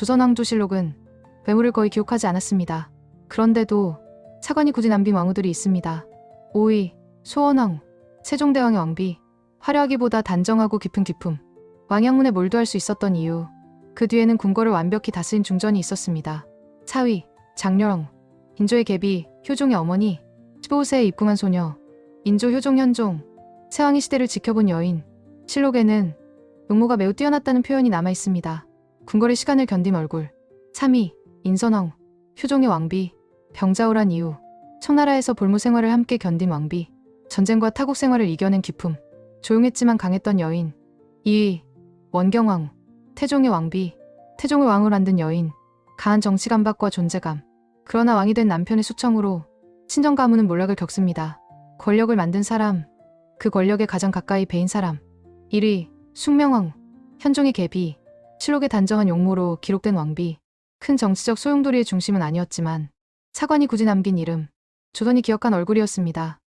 조선왕조실록은 외모를 거의 기록하지 않았습니다. 그런데도 차관이 굳이 남긴 왕후들이 있습니다. 5위 소원왕, 세종대왕의 왕비, 화려하기보다 단정하고 깊은 기품, 왕양문에 몰두할 수 있었던 이유, 그 뒤에는 궁궐을 완벽히 다스린 중전이 있었습니다. 4위 장려왕, 인조의 계비, 효종의 어머니, 15세에 입궁한 소녀, 인조 효종 현종, 세왕의 시대를 지켜본 여인, 실록에는 용모가 매우 뛰어났다는 표현이 남아 있습니다. 궁궐의 시간을 견딘 얼굴. 3위 인선왕, 효종의 왕비, 병자호란 이후 청나라에서 볼모 생활을 함께 견딘 왕비, 전쟁과 타국 생활을 이겨낸 기품, 조용했지만 강했던 여인. 2위 원경왕, 태종의 왕비, 태종을 왕으로 만든 여인, 강한 정치 감각과 존재감. 그러나 왕이 된 남편의 수청으로 친정 가문은 몰락을 겪습니다. 권력을 만든 사람, 그 권력에 가장 가까이 배인 사람. 1위 숙명왕, 현종의 계비, 실록에 단정한 용모로 기록된 왕비. 큰 정치적 소용돌이의 중심은 아니었지만 차관이 굳이 남긴 이름, 조선이 기억한 얼굴이었습니다.